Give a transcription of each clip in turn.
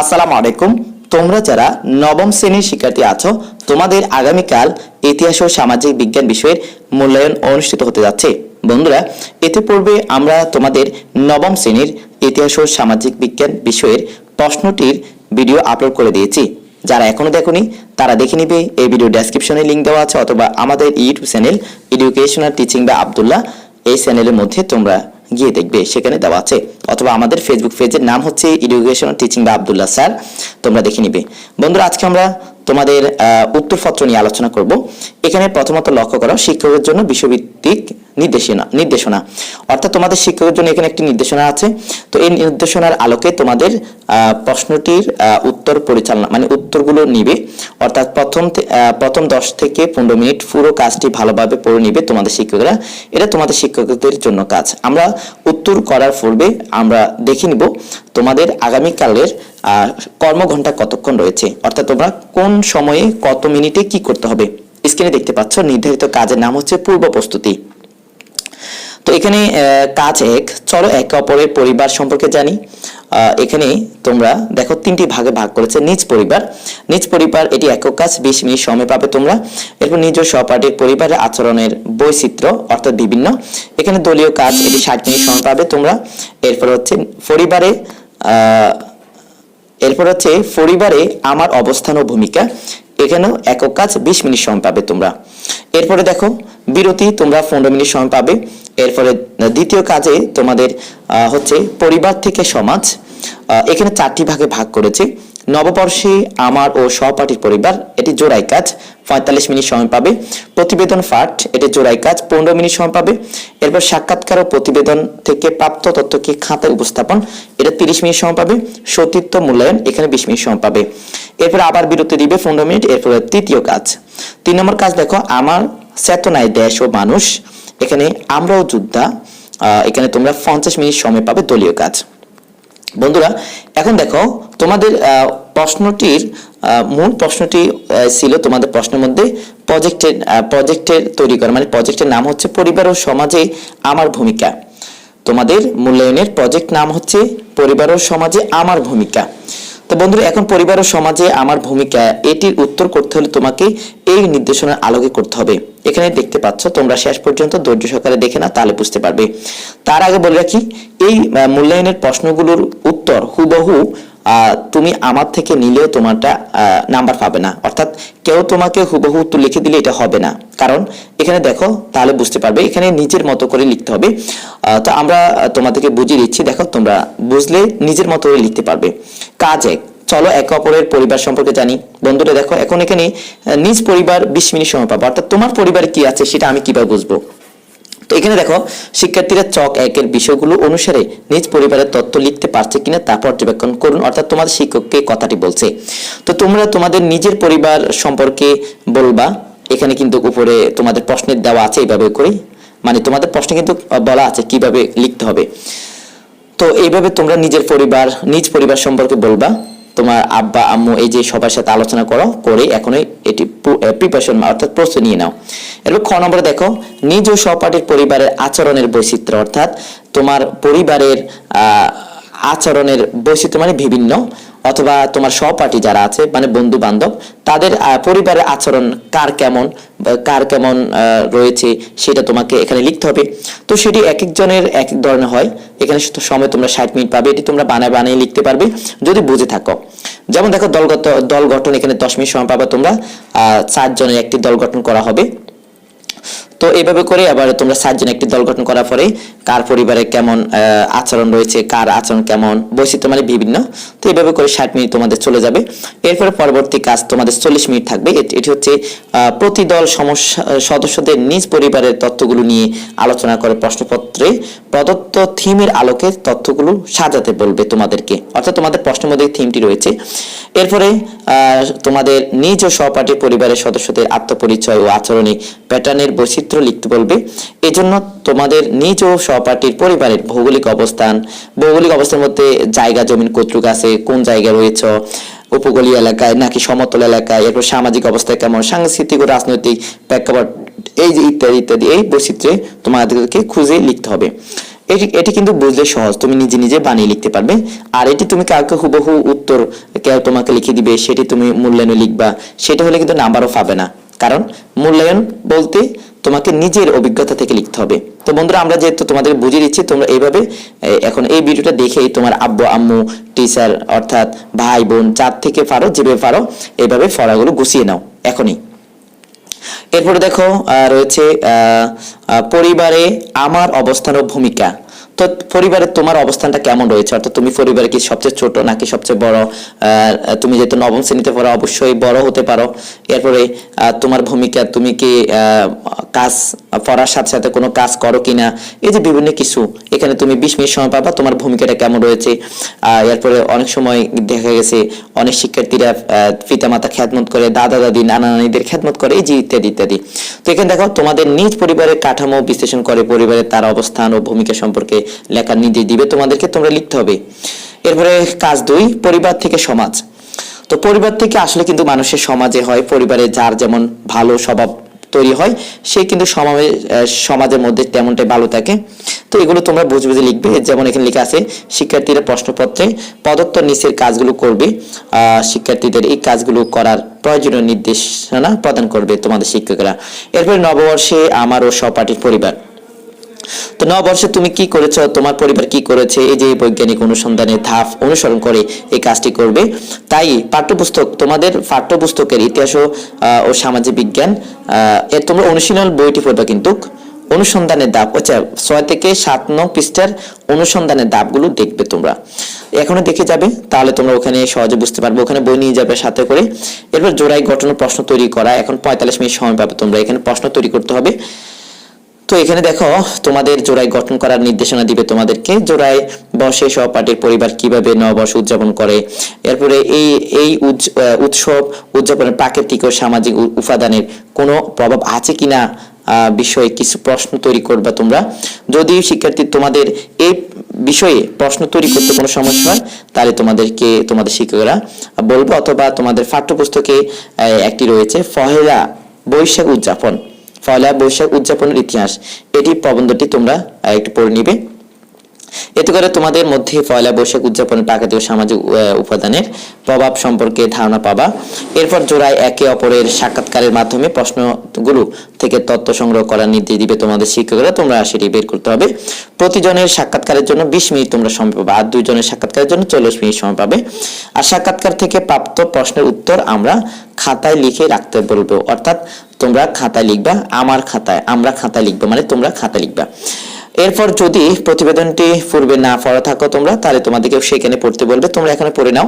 আসসালামু আলাইকুম। তোমরা যারা নবম শ্রেণির শিক্ষার্থী আছো, তোমাদের আগামীকাল ইতিহাস ও সামাজিক বিজ্ঞান বিষয়ের মূল্যায়ন অনুষ্ঠিত হতে যাচ্ছে। বন্ধুরা, এতে পূর্বে আমরা তোমাদের নবম শ্রেণির ইতিহাস ও সামাজিক বিজ্ঞান বিষয়ের প্রশ্নটির ভিডিও আপলোড করে দিয়েছি। যারা এখনও দেখোনি, তারা দেখে নিবে, এই ভিডিও ডেসক্রিপশনে লিংক দেওয়া আছে অথবা আমাদের ইউটিউব চ্যানেল এডুকেশনাল টিচিং বা আব্দুল্লাহ এই চ্যানেলের মধ্যে তোমরা গিয়ে দেখবে, সেখানে দেওয়া আছে। অথবা আমাদের ফেসবুক পেজের নাম হচ্ছে ইডুকেশন টিচিং বা আব্দুল্লাহ স্যার তোমরা দেখে নিবে। বন্ধুরা, আজকে আমরা তোমাদের উত্তরপত্র নিয়ে আলোচনা করব। এখানে প্রথমত লক্ষ্য করো, শিক্ষকের জন্য বিষয়ভিত্তিক নির্দেশনা নির্দেশনা। অর্থাৎ তোমাদের শিক্ষকের জন্য এখানে একটি নির্দেশনা আছে। তো এই নির্দেশনার আলোকে তোমাদের প্রশ্নটির উত্তর পরিচালনা মানে উত্তরগুলো নিবে। অর্থাৎ প্রথম প্রথম দশ থেকে পনেরো মিনিট পুরো কাজটি ভালোভাবে পড়ে নিবে তোমাদের শিক্ষকরা। এটা তোমাদের শিক্ষকদের জন্য কাজ। আমরা উত্তর করার পূর্বে আমরা দেখে নিব তোমাদের আগামীকালের কর্মঘণ্টা কতক্ষণ রয়েছে? অর্থাৎ তোমরা কোন সময়ে কত মিনিটে কি করতে হবে? স্ক্রিনে দেখতে পাচ্ছ, নির্ধারিত কাজের নাম হচ্ছে পূর্ব প্রস্তুতি। তো এখানে কাজ এক, চলো একে অপরের পরিবার সম্পর্কে জানি। এখানে তোমরা দেখো তিনটি ভাগে ভাগ করেছে নিজ পরিবার। নিজ পরিবার, এটি একক কাজ, বিশ মিনিট সময় পাবে তোমরা। এরপর নিজ সহপাঠীর পরিবারের আচরণের বৈচিত্র্য, অর্থাৎ বিভিন্ন। এখানে দলীয় কাজ, এটি ষাট মিনিট সময় পাবে তোমরা। এরপর হচ্ছে পরিবারে এরপর হচ্ছে পরিবারে আমার অবস্থান ও ভূমিকা। এখানেও একক কাজ বিশ মিনিট সময় পাবে তোমরা। এরপরে দেখো, বিরতি, তোমরা পনেরো মিনিট সময় পাবে। এরপরে দ্বিতীয় কাজে তোমাদের হচ্ছে পরিবার থেকে সমাজ এখানে চারটি ভাগে ভাগ করেছে। নববর্ষে আমার ও সহপাঠীর পরিবার, এটি জোড়াই কাজ, পঁয়তাল্লিশ মিনিট সময় পাবে। প্রতিবেদন পাঠ, এটি জোড়াই কাজ, পনেরো মিনিট সময় পাবে। এরপর সাক্ষাৎকার ও প্রতিবেদন থেকে প্রাপ্ত তথ্যকে খাতায় উপস্থাপন, এটা তিরিশ মিনিট সময় পাবে। সতীর্থ মূল্যায়ন, এখানে বিশ মিনিট সময় পাবে। এরপর আবার বিরতি দিবে পনেরো মিনিট, এরপরে তৃতীয় কাজ। তিন নম্বর কাজ দেখো, আমার চেতনায় দেশ ও মানুষ, এখানে আমরাও যোদ্ধা এখানে তোমরা পঞ্চাশ মিনিট সময় পাবে দলীয় কাজ। বন্ধুরা, এখন দেখো, তোমাদের প্রশ্নটির মূল প্রশ্নটি ছিল তোমাদের প্রশ্নের মধ্যে প্রজেক্টের প্রজেক্টের তৈরি করা। মানে প্রজেক্টের নাম হচ্ছে পরিবার ও সমাজে আমার ভূমিকা। তোমাদের মূল্যায়নের প্রজেক্ট নাম হচ্ছে পরিবার ও সমাজে আমার ভূমিকা। তো বন্ধুরা, এখন পরিবার ও সমাজে আমার ভূমিকা, এটির উত্তর করতে হলে তোমাকে এই নির্দেশনার আলোকে করতে হবে। এখানে দেখতে পাচ্ছ, তোমরা শেষ পর্যন্ত ধৈর্য সহকারে দেখে না তাহলে বুঝতে পারবে। তার আগে বলে রাখি, এই মূল্যায়নের প্রশ্নগুলোর উত্তর হুবহু তুমি আমার থেকে নিলেও তোমারটা নাম্বার পাবে না। অর্থাৎ কেউ তোমাকে হুবহু উত্তর লিখে দিলে এটা হবে না। কারণ এখানে দেখো, তাহলে বুঝতে পারবে, এখানে নিজের মতো করে লিখতে হবে। তো আমরা তোমাদেরকে বুঝিয়ে দিচ্ছি, দেখো, তোমরা বুঝলে নিজের মতো করে লিখতে পারবে। কাজ এক চলো একে অপরের পরিবার সম্পর্কে জানি। বন্ধুরা, দেখো, এখন এখানে নিজ পরিবার বিশ মিনিট সময় পাবো। অর্থাৎ তোমার পরিবারে কি আছে সেটা আমি কীভাবে বুঝব? এখানে দেখো, শিক্ষার্থীরা চক একের বিষয়গুলো অনুসারে নিজ পরিবারের তথ্য লিখতে পারছে কিনা তা পর্যবেক্ষণ করুন, অর্থাৎ তোমাদের শিক্ষককে কথাটি বলছে। তো তোমরা তোমাদের নিজের পরিবার সম্পর্কে বলবা, এখানে কিন্তু উপরে তোমাদের প্রশ্নের দেওয়া আছে এইভাবে করে মানে তোমাদের প্রশ্নে কিন্তু বলা আছে কীভাবে লিখতে হবে। তো এইভাবে তোমরা নিজের পরিবার, নিজ পরিবার সম্পর্কে বলবা। তোমার আব্বা, আম্মু এই যে সবার সাথে আলোচনা করো, করে এখনই এটি প্রিপারেশন অর্থাৎ প্রস্তুতি নিয়ে নাও। এরপর খ নম্বরে দেখো, নিজ সহপাঠীর পরিবারের আচরণের বৈচিত্র্য, অর্থাৎ তোমার পরিবারের আচরণের বৈচিত্র্য মানে বিভিন্ন, অথবা তোমার সহপাঠী যারা আছে মানে বন্ধু বান্ধব তাদের পরিবারের আচরণ কার কেমন কার কেমন রয়েছে, সেটা তোমাকে এখানে লিখতে হবে। তো সেটি এক একজনের এক এক ধরনের হয়। এখানে সময় তোমরা ষাট মিনিট পাবে, এটি তোমরা বানায় বানিয়ে লিখতে পারবে, যদি বুঝে থাকো। যেমন দেখো, দলগত, দল গঠন, এখানে দশ মিনিট সময় পাবে তোমরা। চারজনের একটি দল গঠন করা হবে। তো এইভাবে করে আবার তোমরা সাতজন একটি দল গঠন করার পরে কার পরিবারে কেমন আচরণ রয়েছে, কার আচরণ কেমন, বৈচিত্র্য মানে বিভিন্ন, তো এইভাবে করে ষাট মিনিট তোমাদের চলে যাবে। এরপরে পরবর্তী কাজ তোমাদের চল্লিশ মিনিট থাকবে। এটি হচ্ছে প্রতি দল সমস্যা সদস্যদের নিজ পরিবারের তথ্যগুলো নিয়ে আলোচনা করে প্রশ্নপত্রে। প্রদত্ত থিমের আলোকে তথ্যগুলো সাজাতে বলবে তোমাদেরকে। অর্থাৎ তোমাদের প্রশ্নের মধ্যে থিমটি রয়েছে। এরপরে তোমাদের নিজ ও সহপাঠী পরিবারের সদস্যদের আত্মপরিচয় ও আচরণে প্যাটার্নের বৈচিত্র্য লিখতে বলবে, এজন্য তোমাদের নিজ ও সহপাঠীর পরিবারের ভৌগোলিক অবস্থান, ভৌগোলিক অবস্থার মধ্যে জায়গা, জমিন কতটুকু আছে, কোন জায়গায় রয়েছে, উপকূলীয় এলাকায় নাকি সমতল এলাকায়, এরপর সামাজিক অবস্থা কেমন, সাংস্কৃতিক ও রাজনৈতিক প্রেক্ষাপট, এই যে ইত্যাদি ইত্যাদি, এই বৈচিত্র্যে তোমাদেরকে খুঁজে লিখতে হবে। এটি এটি কিন্তু বুঝলে সহজ, তুমি নিজে নিজে বানিয়ে লিখতে পারবে। আর এটি তুমি কাউকে হুবহু উত্তর কেউ তোমাকে লিখে দিবে, সেটি তুমি মূল্যায়নে লিখবা, সেটা হলে কিন্তু নাম্বারও পাবে না। কারণ মূল্যায়ন বলতে তোমাকে নিজের অভিজ্ঞতা থেকে লিখতে হবে। তো বন্ধুরা, আমরা যেহেতু তোমাদের বুঝিয়ে দিচ্ছি, তোমরা এইভাবে এখন এই ভিডিওটা দেখেই তোমার আব্বু, আম্মু টিচার অর্থাৎ ভাই, বোন, চার থেকে পারো, যেভাবে পারো, এইভাবে ফরাগুলো গুছিয়ে নাও, এখনই। এরপরে দেখো রয়েছে পরিবারে আমার অবস্থান ও ভূমিকা। তো পরিবারে তোমার অবস্থানটা কেমন রয়েছে? অর্থাৎ তুমি পরিবারে কি সবচেয়ে ছোট নাকি সবচেয়ে বড়? তুমি যেহেতু নবম শ্রেণীতে পড়ো, অবশ্যই বড় হতে পারো। এরপরে তোমার ভূমিকা, তুমি কি কাজ পড়ার সাথে সাথে কোনো কাজ করো কিনা? এই যে বিভিন্ন কিছু, এখানে তুমি বিশ মিনিট সময় পাবা, তোমার ভূমিকাটা কেমন রয়েছে? এরপরে অনেক সময় দেখা গেছে, অনেক শিক্ষার্থীরা পিতা মাতা খ্যাতমত করে, দাদা দাদি, নানা নানিদের খ্যাতমত করে, এই যে ইত্যাদি ইত্যাদি। তো এখানে দেখো, তোমাদের নিজ পরিবারের কাঠামো বিশ্লেষণ করে পরিবারের তার অবস্থান ও ভূমিকা সম্পর্কে লেখার নির্দেশ দিবে, তোমাদেরকে তোমরা লিখতে হবে। এরপরে কাজ দুই, পরিবার থেকে সমাজ। তো পরিবার থেকে আসলে কিন্তু মানুষের সমাজে হয়, পরিবারে যার যেমন ভালো স্বভাব তৈরি হয়, সে কিন্তু সমাজে সমাজের মধ্যে তেমনটাই ভালো থাকে। তো এগুলো তোমরা বুঝে বুঝে লিখবে। যেমন এখানে লেখা আছে, শিক্ষার্থীরা প্রশ্নপত্রে প্রদত্ত নিচের কাজগুলো করবে। শিক্ষার্থীদের এই কাজগুলো করার প্রয়োজনীয় নির্দেশনা প্রদান করবে তোমাদের শিক্ষকরা। এরপরে নববর্ষে আমার ও সহপাঠীর পরিবার। তো নববর্ষে তুমি কি করেছ? তোমার পরিবার কি করেছে? এই যে বৈজ্ঞানিক অনুসন্ধানের ধাপ অনুসরণ করে এই কাজটি করবে। তাই পাঠ্যপুস্তক তোমাদের পাঠ্যপুস্তকের ইতিহাস ও, সামাজিক বিজ্ঞান এর তোমরা অনুশীলন বইটি পড়বে কিন্তু অনুসন্ধানের ধাপ আচ্ছা ছয় থেকে সাত নং পৃষ্ঠার অনুসন্ধানের ধাপগুলো দেখবে তোমরা। এখনও দেখে যাবে তাহলে তোমরা ওখানে সহজে বুঝতে পারবে। ওখানে বই নিয়ে যাবে সাথে করে। এরপর জোড়াই গঠন প্রশ্ন তৈরি করা। এখন পঁয়তাল্লিশ মিনিট সময় পাবে তোমরা। এখানে প্রশ্ন তৈরি করতে হবে। তো এখানে দেখো, তোমাদের জোড়ায় গঠন করার নির্দেশনা দিবে তোমাদেরকে। জোড়ায় বসে সহপাঠীর পরিবার কীভাবে নববর্ষ উদযাপন করে। এরপরে এই এই উৎসব উদযাপনের প্রাকৃতিক ও সামাজিক উপাদানের কোনো প্রভাব আছে কিনা বিষয়ে কিছু প্রশ্ন তৈরি করবে তোমরা। যদি শিক্ষার্থী তোমাদের এই বিষয়ে প্রশ্ন তৈরি করতে কোনো সমস্যা হয়, তাহলে তোমাদেরকে, তোমাদের শিক্ষকরা বলবে অথবা তোমাদের পাঠ্যপুস্তকে একটি রয়েছে ফহেলা বৈশাখ উদযাপন। পয়লা বৈশাখ উদযাপনের ইতিহাস। এটি প্রবন্ধটি তোমরা একটু পড়ে নিবে। এতে করে তোমাদের মধ্যে পয়লা বৈশাখ উদযাপনের প্রাকৃতিক সামাজিক উপাদানের প্রভাব সম্পর্কে ধারণা পাবা। এরপর জোড়ায় একে অপরের সাক্ষাৎকারের মাধ্যমে প্রশ্নগুলো থেকে তথ্য সংগ্রহ করার নির্দেশ দিবে তোমাদের শিক্ষকরা। তোমরা সেটি বের করতে হবে। প্রতিজনের সাক্ষাৎকারের জন্য বিশ মিনিট তোমরা সময় পাবে আর দুইজনের সাক্ষাৎকারের জন্য চল্লিশ মিনিট সময় পাবে। আর সাক্ষাৎকার থেকে প্রাপ্ত প্রশ্নের উত্তর আমরা খাতায় লিখে রাখতে বলব। অর্থাৎ তোমরা খাতায় লিখবা, আমার খাতায়, আমরা খাতায় লিখব মানে তোমরা খাতায় লিখবা। এরপর যদি প্রতিবেদনটি পূর্বে না পড়া থাকো তোমরা, তাহলে তোমাদেরকে সেখানে পড়তে বলবে। তোমরা এখানে পড়ে নাও।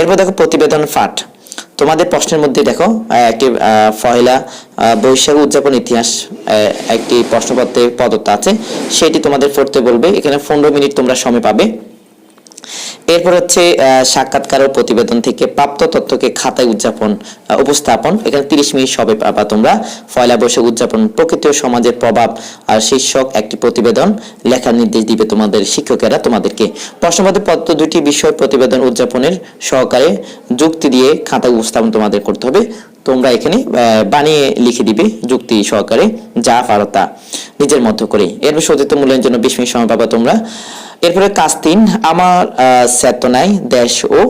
এরপর দেখো প্রতিবেদন ফাট তোমাদের প্রশ্নের মধ্যে দেখো একটি পয়লা বৈশাখ উদযাপন ইতিহাস একটি প্রশ্নপত্রে প্রদত্ত আছে। সেটি তোমাদের পড়তে বলবে। এখানে পনেরো মিনিট তোমরা সময় পাবে। এরপর হচ্ছে আহ, সাক্ষাৎকার ও প্রতিবেদন থেকে প্রাপ্ত তথ্যকে খাতায় উদযাপন উপস্থাপন। এখানে তিরিশ মিনিট সবে পাবা তোমরা। পয়লা বৈশাখ উদযাপন প্রকৃতি সমাজের প্রভাব আর শীর্ষক একটি প্রতিবেদন। লেখার নির্দেশ দিবে তোমাদের শিক্ষকেরা। তোমাদেরকে প্রশ্নপত্রে পত্র দুটি বিষয় প্রতিবেদন উদযাপনের সহকারে যুক্তি দিয়ে খাতায় উপস্থাপন তোমাদের করতে হবে। তোমরা এখানে বানিয়ে লিখে দিবে যুক্তি সহকারে যা পারো নিজের মতো করে এরপর সতীর্থ মূল্যায়নের জন্য বিশ মিনিট সময় পাবা তোমরা। এরপরে কাজ তিন আমার চেতনায় দেশ ও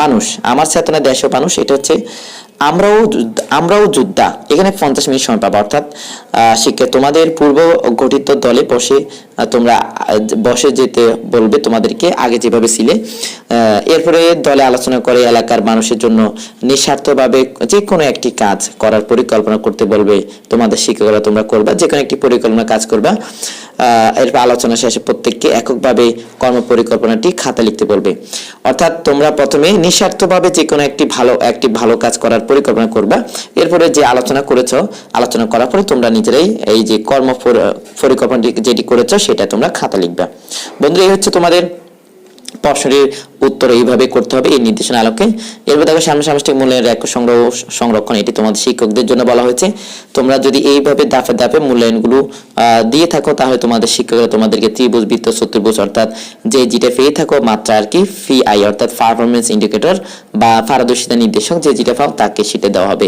মানুষ। আমার চেতনায় দেশ ও মানুষ, এটা হচ্ছে আমরাও আমরাও যোদ্ধা। এখানে পঞ্চাশ মিনিট সময় পাবা, অর্থাৎ শিক্ষা, তোমাদের পূর্ব গঠিত দলে বসে তোমরা বসে যেতে বলবে তোমাদেরকে, আগে যেভাবে ছিলে। এরপরে দলে আলোচনা করে এলাকার মানুষের জন্য নিঃস্বার্থভাবে যে কোনো একটি কাজ করার পরিকল্পনা করতে বলবে। তোমাদের শিক্ষকরা তোমরা করবা যে কোনো একটি পরিকল্পনা কাজ করবা। এরপর আলোচনা শেষে প্রত্যেককে এককভাবে কর্মপরিকল্পনাটি খাতা লিখতে বলবে। অর্থাৎ তোমরা প্রথমে নিঃস্বার্থভাবে যে কোনো একটি ভালো একটি ভালো কাজ করার পরিকল্পনা করবা। এরপরে যে আলোচনা করেছ, আলোচনা করার পরে তোমরা নিজেরাই এই যে কর্ম পরিকল্পনাটি যেটি করেছ, সেটা তোমরা খাতা লিখবা। বন্ধুরা, এই হচ্ছে তোমাদের প্রশ্নের উত্তর এইভাবে করতে হবে, এই নির্দেশনা আলোকে। এরপর দেখো সামনাসামষ্টিক মূল্যায়নের রেকর্ড সংগ্রহ, সংরক্ষণ, এটি তোমাদের শিক্ষকদের জন্য বলা হয়েছে। তোমরা যদি এইভাবে দাফে দাফে মূল্যায়নগুলো দিয়ে থাকো, তাহলে তোমাদের শিক্ষকরা তোমাদেরকে ত্রিভুজ, বৃত্ত চতুর্ভুজ অর্থাৎ যে যেটা পেয়ে থাকো, মাত্রা আর কি, ফি আই অর্থাৎ পারফরমেন্স ইন্ডিকেটর বা পারদর্শিতা নির্দেশক যে যেটা পাও, তাকে সেটা দেওয়া হবে।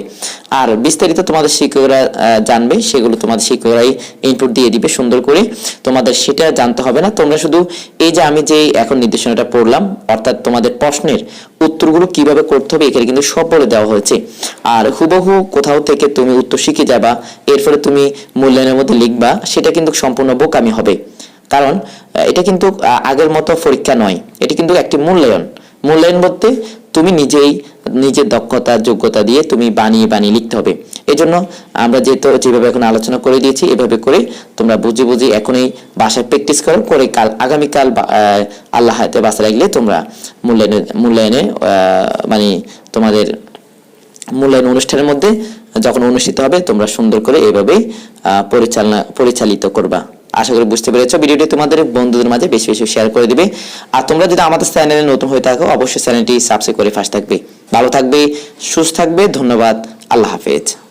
আর বিস্তারিত তোমাদের শিক্ষকরা জানবে, সেগুলো তোমাদের শিক্ষকরাই ইনপুট দিয়ে দিবে সুন্দর করে। তোমাদের সেটা জানতে হবে না। তোমরা শুধু এই যে আমি যে এখন নির্দেশনাটা পড়লাম, অর্থাৎ তোমাদের প্রশ্নের উত্তরগুলো কীভাবে করতে হবে এখানে কিন্তু সব বলে দেওয়া হয়েছে। আর হুবহু কোথাও থেকে তুমি উত্তর শিখে যাবা, এর ফলে তুমি মূল্যায়নের মধ্যে লিখবা, সেটা কিন্তু সম্পূর্ণ বোকামি হবে। কারণ এটা কিন্তু আগের মতো পরীক্ষা নয়। এটি কিন্তু একটি মূল্যায়ন। মূল্যায়ন বলতে তুমি নিজেই নিজের দক্ষতা, যোগ্যতা দিয়ে তুমি বানিয়ে বানিয়ে লিখতে হবে। এই জন্য আমরা যেহেতু যেভাবে এখন আলোচনা করে দিয়েছি, এভাবে করে তোমরা বুঝে বুঝে এখনই বাসায় প্র্যাকটিস করো, করে কাল, আগামীকাল আল্লাহ হাতে বাসা লাগলে তোমরা মূল্যায়নে মূল্যায়নে মানে তোমাদের মূল্যায়ন অনুষ্ঠানের মধ্যে যখন অনুষ্ঠিত হবে, তোমরা সুন্দর করে এভাবেই পরিচালনা, পরিচালিত করবা। আশা করি বুঝতে পেরেছ। ভিডিওটি তোমাদের বন্ধুদের মাঝে বেশি বেশি শেয়ার করে দিবে। আর তোমরা যদি আমাদের চ্যানেলে নতুন হয়ে থাকো, অবশ্যই চ্যানেলটি সাবস্ক্রাইব করে ফাঁস থাকবে। ভালো থাকবে, সুস্থ থাকবে, ধন্যবাদ, আল্লাহ হাফেজ।